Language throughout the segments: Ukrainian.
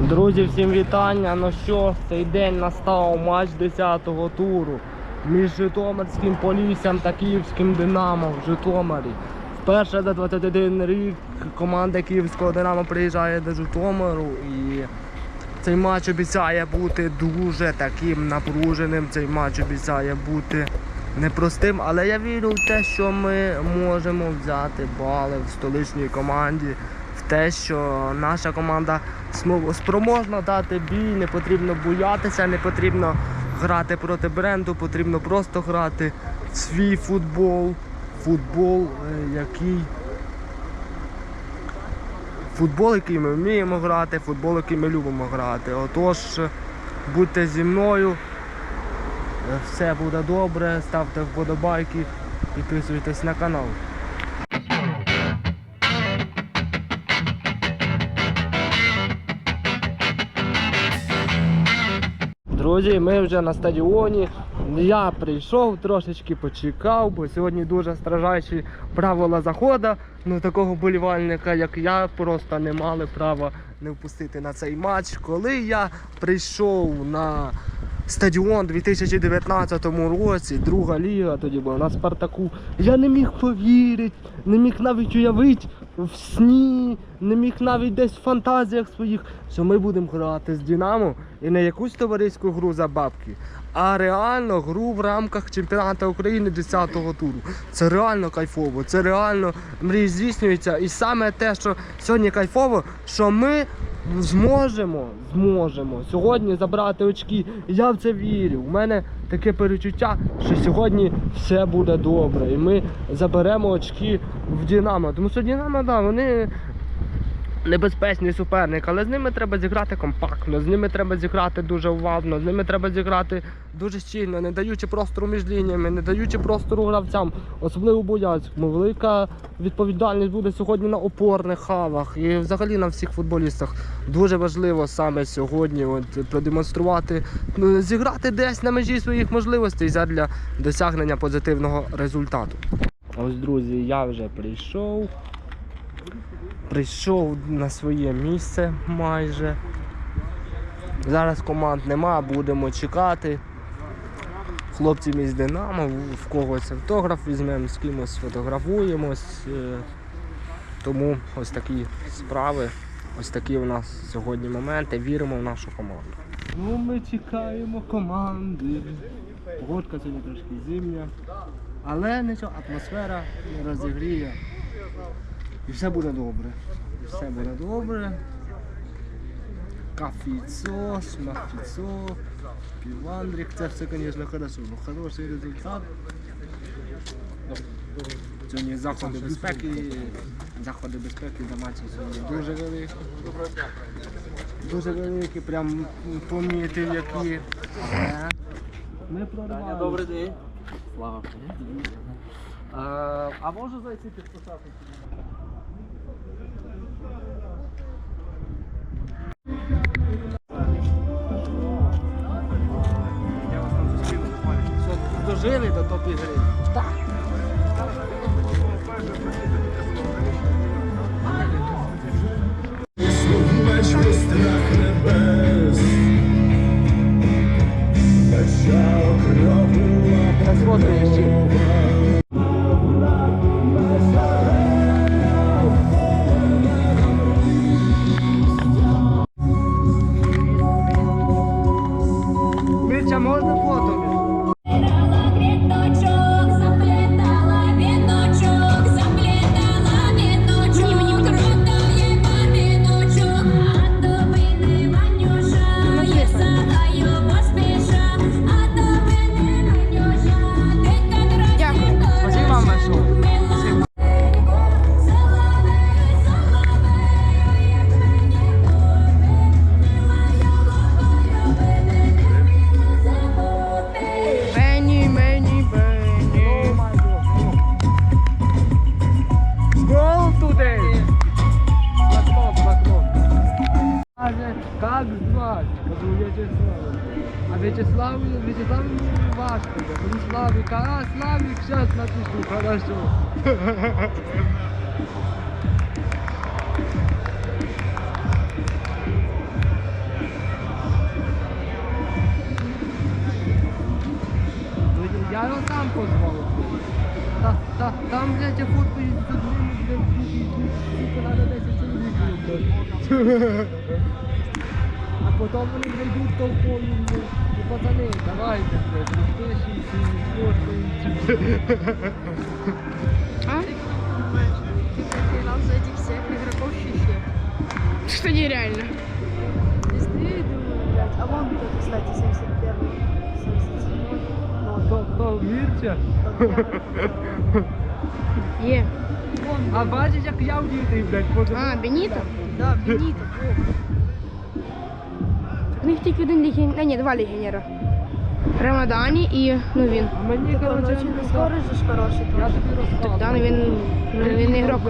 Друзі, всім вітання. Ну що, цей день настав матч 10-го туру між Житомирським Поліссям та Київським Динамо в Житомирі. Вперше за 21 рік команда Київського Динамо приїжджає до Житомиру і цей матч обіцяє бути дуже таким напруженим. Цей матч обіцяє бути непростим, але я вірю в те, що ми можемо взяти бали в столичній команді, те, що наша команда спроможна дати бій, не потрібно боятися, не потрібно грати проти бренду, потрібно просто грати свій футбол, футбол, е, який футбол, який ми вміємо грати, футбол, який ми любимо грати. Отож, будьте зі мною, е, все буде добре, ставте вподобайки, підписуйтесь на канал. Друзі, ми вже на стадіоні. Я прийшов, трошечки почекав, бо сьогодні дуже стражаючі правила заходу. Ну такого болівальника, як я, просто не мали права не впустити на цей матч. Коли я прийшов на стадіон у 2019 році, друга ліга, тоді була на Спартаку, я не міг повірити, не міг навіть уявити в сні, не міг навіть десь в фантазіях своїх, що ми будемо грати з Динамо і не якусь товариську гру за бабки, а реально гру в рамках чемпіонату України 10-го туру. Це реально кайфово, це реально мрії здійснюються. І саме те, що сьогодні кайфово, що ми зможемо, зможемо сьогодні забрати очки. Я в це вірю. У мене таке перечуття, що сьогодні все буде добре. І ми заберемо очки в Динамо. Тому що Динамо, да, вони небезпечний суперник, але з ними треба зіграти компактно, з ними треба зіграти дуже уважно, з ними треба зіграти дуже щільно, не даючи простору між лініями, не даючи простору гравцям, особливо бояцькому. Велика відповідальність буде сьогодні на опорних хавах і взагалі на всіх футболістах. Дуже важливо саме сьогодні от, продемонструвати, ну, зіграти десь на межі своїх можливостей для досягнення позитивного результату. Ось, друзі, я вже прийшов. Прийшов на своє місце майже. Зараз команд нема, будемо чекати. Хлопців із Динамо, в когось автограф візьмемо, з кимось сфотографуємось. е, Тому ось такі справи, ось такі у нас сьогодні моменти. Віримо в нашу команду. Ну, ми чекаємо команди. Погодка сьогодні трошки зимня. Але нічого, атмосфера не розігріє. І все буде добре. І все буде добре. Кафіцо, смахтіцо, півандрик. Це все, звісно, хорошо. Ну, хороший результат. Сьогодні заходи безпеки. Заходи безпеки за матчем сьогодні дуже великі. Дуже великі, прям помітив які. Але Ми прорвали. Добрий день. Слава. А, а можу зайти підписати? Дожили до топ ігри? Так. Вечір страх небес, Печа окропила Розходи Вячеславу, Вячеславу важко. Тому а Славик, сейчас напишу, хорошо. Ну, я його сам позвав. Та, та, там, где я фоткаю з одним, блядь, сука, 10 чоловік. А потім вони зайдуть толпою. Ну, пацани, давайте, блядь, розпишіться, сфоткаємося. А? Нам за этих всех игроков щище. Что нереально. Быстрее, думаю, блядь. А вон кто, кстати, 71 77 Ну, Хто, хто, Мірча? Е. А бачиш, як я вдітий, блядь, поза. А, Беніто? Да, Бенито. У них тільки один легіонер. Ні, два легіонера. Рамадані і ну він. А мені, Короче, на скорость же ж хороший. я тобі розказую. Да, ну він, ну, він не ігрок.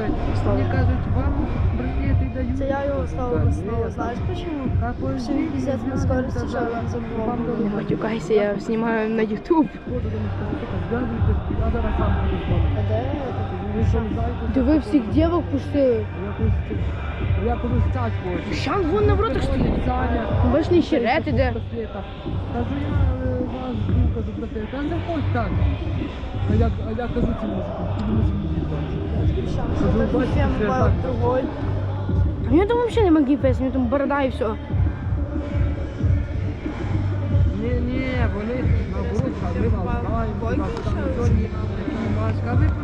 Мені кажуть, вам браслети дають. Це я його ставив в. Знаєш Що він пиздец на скорості, що він забував. Не матюкайся, я знімаю на вами. А де? Не? Диви, всіх дівок пустили. Я колись цять хочу. Щан вон на воротах стоїть. Саня. Вишний щерет іде. Кажу, я е, вас жду, кажу. Та заходь так. А я, а я кажу цю музику. Це так фем бывает другой. У нього там взагалі нема гіпес, у нього там борода і все. Ні, ні, вони наоборот, а ми вас знаємо, вас там. А ви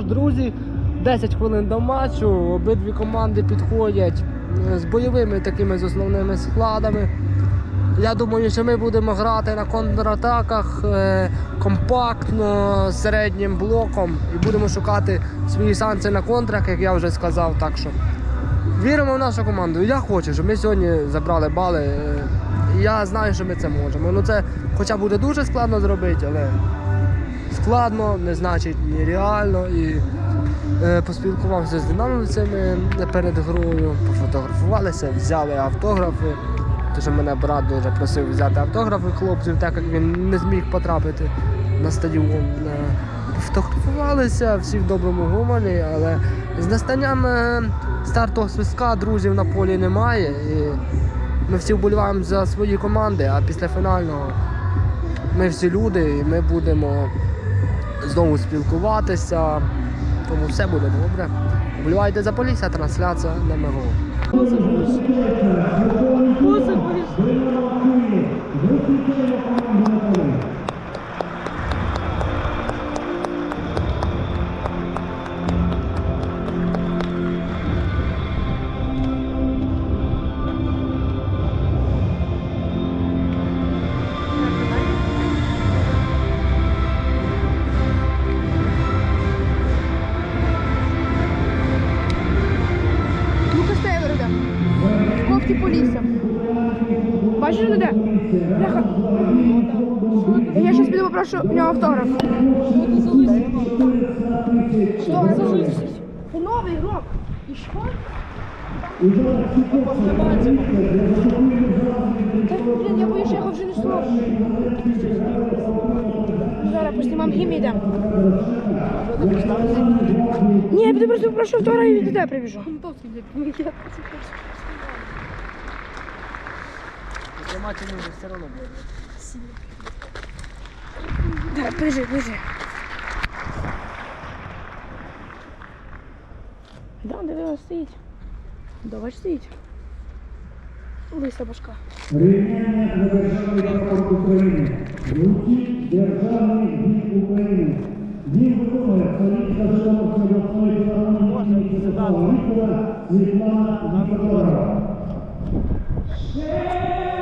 ж, друзі, 10 хвилин до матчу. Обидві команди підходять е, з бойовими такими з основними складами. Я думаю, що ми будемо грати на контратаках е, компактно, середнім блоком і будемо шукати свої шанси на контрах, як я вже сказав. Так що віримо в нашу команду. Я хочу, щоб ми сьогодні забрали бали. е, Я знаю, що ми це можемо. Ну це хоча буде дуже складно зробити, але складно, не значить нереально. І е, поспілкувався з динамівцями перед грою, пофотографувалися, взяли автографи. Що мене брат дуже просив взяти автографи хлопців, так як він не зміг потрапити на стадіон. Е, Фотографувалися всі в доброму гуморі, але з настанням е, стартового свистка друзів на полі немає. І ми всі вболіваємо за свої команди, а після фінального ми всі люди і ми будемо знову спілкуватися. Тому все буде добре. Вболівайте за полісся, трансляція на МГО. Зараз у нього автограф. Що? Це новий ігрок. І що? Та, блін, я боюсь, я його вже не слово. Зараз поснімам гімн і йдемо. Ні, я піду просто попрошу автограф і до тебе прибіжу. Знімати не все одно буде. Давай, ближе, ближе. Да, диви, стоїть. Давай стоїть. Лиса башка. Рівняння на державний прапор України. Звучить державний гімн України. Гімн виконує столиця Житомирської обласної філармонії Святого Віктора Світлана Вікторова. усміхнеться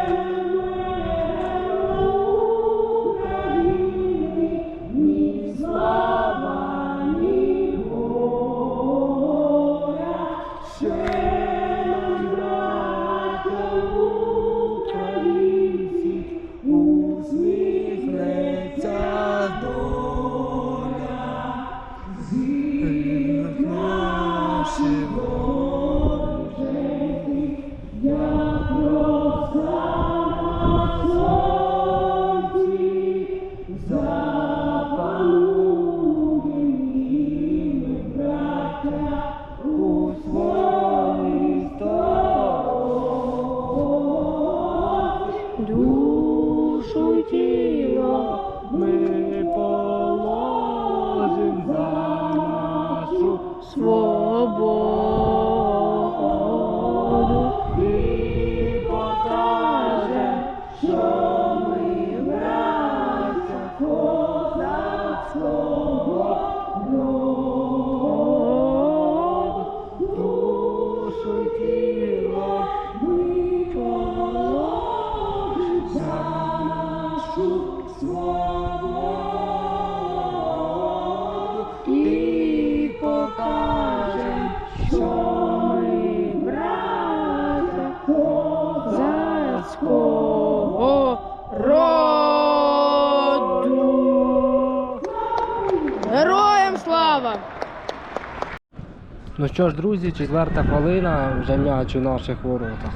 Ну що ж, друзі, четверта хвилина, вже м'яч у наших воротах.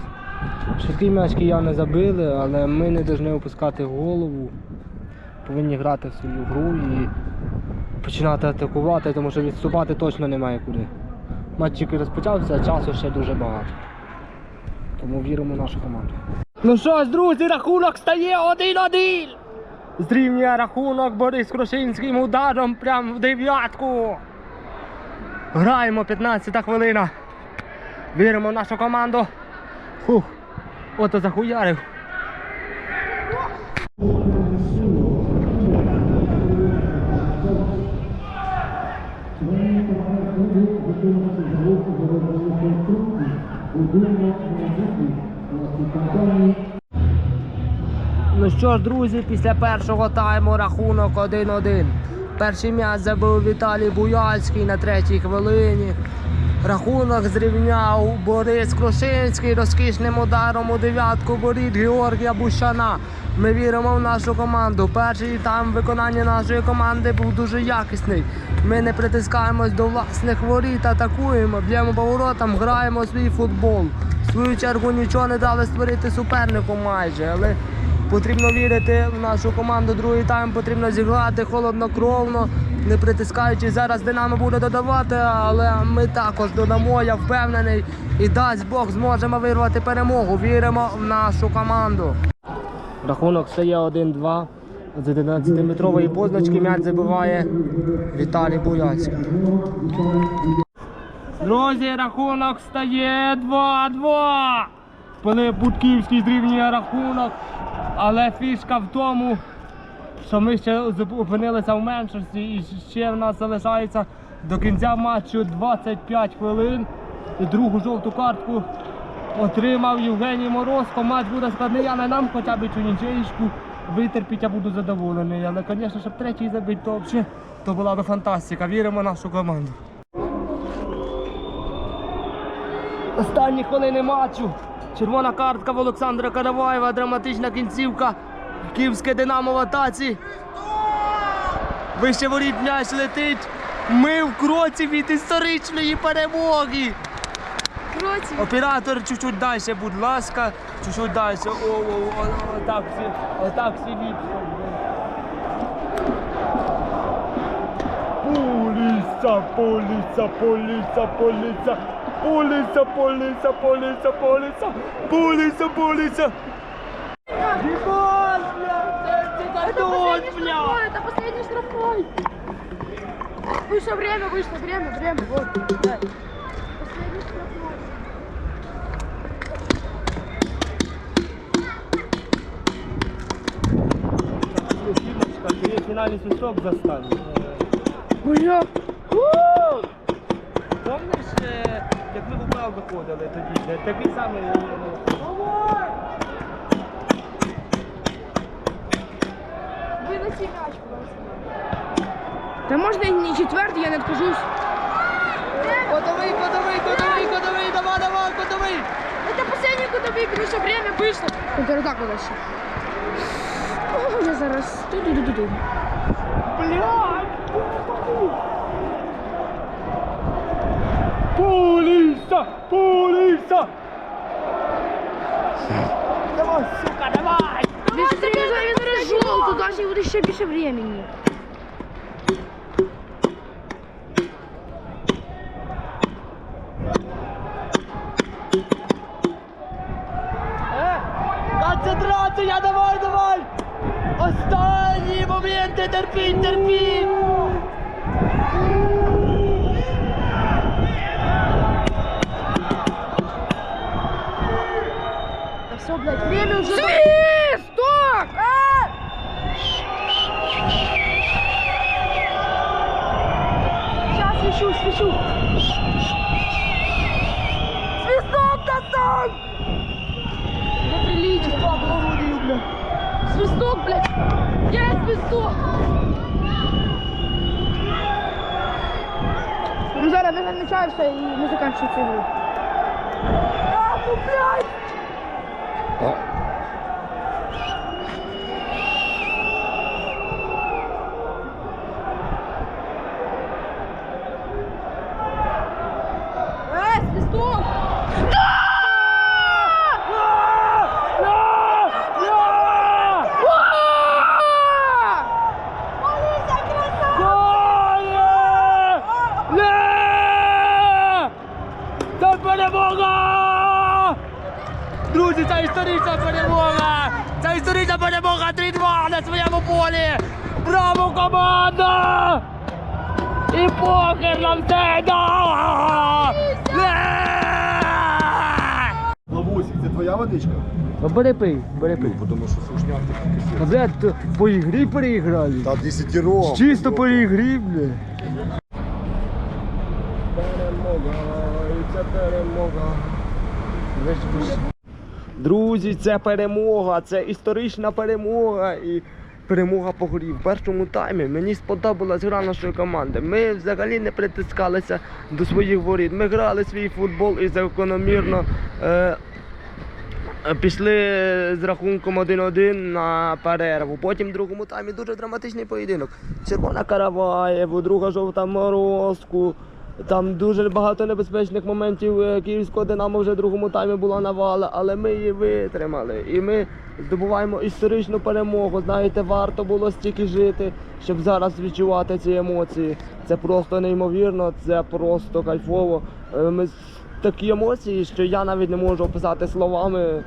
Швидкий м'яч кияни забили, але ми не повинні опускати голову. Повинні грати в свою гру і починати атакувати, тому що відступати точно немає куди. Матч тільки розпочався, а часу ще дуже багато. Тому віримо в нашу команду. Ну що ж, друзі, рахунок стає 1-1. Зрівнює рахунок Борис Крушинським ударом прямо в дев'ятку. Граємо 15 хвилина. Віримо в нашу команду. Фух, ото захуярив. Ну що ж, друзі, після першого тайму рахунок 1-1. Перший м'яч забив Віталій Буяльський на третій хвилині. Рахунок зрівняв Борис Крушинський розкішним ударом у дев'ятку боріт Георгія Бущана. Ми віримо в нашу команду. Перший тайм виконання нашої команди був дуже якісний. Ми не притискаємось до власних воріт, атакуємо, б'ємо по воротам, граємо свій футбол. В свою чергу нічого не дали створити супернику майже, але Потрібно вірити в нашу команду. Другий тайм потрібно зіграти холоднокровно, не притискаючи. Зараз Динамо буде додавати, але ми також додамо. Я впевнений. І дасть Бог зможемо вирвати перемогу. Віримо в нашу команду. Рахунок стає 1-2. З 11-метрової позначки м'яч забиває Віталій Буяцький. Друзі, рахунок стає 2-2. Пилип Будківський зрівнює рахунок. Але фішка в тому, що ми ще опинилися в меншості і ще в нас залишається до кінця матчу 25 хвилин. І другу жовту картку отримав Євгеній Морозко. Матч буде складний, але нам хоча б цю витерпіть, я буду задоволений. Але, звісно, щоб третій забити, то то була б фантастика. Віримо в нашу команду. Останні хвилини матчу. Червона картка в Олександра Караваєва, драматична кінцівка. Київське Динамо в атаці. Вище воріт м'яч летить. Ми в кроці від історичної перемоги. Кроці. Оператор чуть-чуть далі, будь ласка. Чуть-чуть далі. О, о, о, о, отак всі, отак всі ліпше. Поліця, поліця, поліця, поліця. Поліця, поліця, поліця, поліця, поліця, поліця. Ебать, блядь, диктатур, блядь. Это последний штрафной. Вышло время, вышло время, время, вот, да. Последний штрафной. Финальный свисток застанет. Бля! Помниш, е, як ми в УПЛ виходили тоді, такий самий. Виноси м'яч, просто. Та можна і не четвертий, я не откажусь. Кодовий, кодовий, кодовий, кодовий, давай, давай, кодовий! Это последний кутовий, потому что время вышло. Контратаку дальше. О, я зараз. Ту-ду-ду-ду-ду. Поліса! Поліса! Давай, сука, давай! Він ж він зараз- він зараз жовту, далі буде ще більше времени. Блядь! Эй, свисток! Це перемога! Друзі, це історична перемога! Це історична перемога 3-2 на своєму полі! Браво, команда! І похер нам все! Да! Лавусик, це твоя водичка? Ну, Бери пий, бери пий. Тому що сушняк А, Блядь, то по ігрі переіграли. Та десятером. Чисто по ігрі, блядь. Перемога, і це перемога. Друзі, це перемога, це історична перемога і перемога по грі. В першому таймі мені сподобалась гра нашої команди. Ми взагалі не притискалися до своїх воріт. Ми грали свій футбол і закономірно е, пішли з рахунком 1-1 на перерву. Потім в другому таймі дуже драматичний поєдинок. Червона Караваєву, друга жовта морозку. Там дуже багато небезпечних моментів е, київського Динамо вже в другому таймі була навала, але ми її витримали. І ми здобуваємо історичну перемогу. Знаєте, варто було стільки жити, щоб зараз відчувати ці емоції. Це просто неймовірно, це просто кайфово. Е, Ми такі емоції, що я навіть не можу описати словами.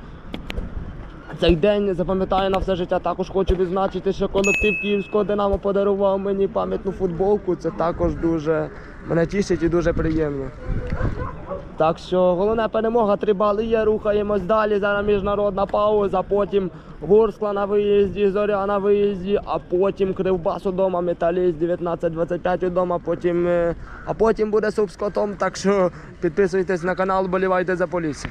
Цей день запам'ятаю на все життя. Також хочу відзначити, що колектив Київського Динамо подарував мені пам'ятну футболку. Це також дуже мене тішить і дуже приємно. Так що головна перемога, три бали є, рухаємось далі. Зараз міжнародна пауза, потім Ворскла на виїзді, Зоря на виїзді, а потім Кривбас удома, Металіст 19-25 удома, потім, е, а потім буде суп з котом. Так що підписуйтесь на канал, болівайте за полісся.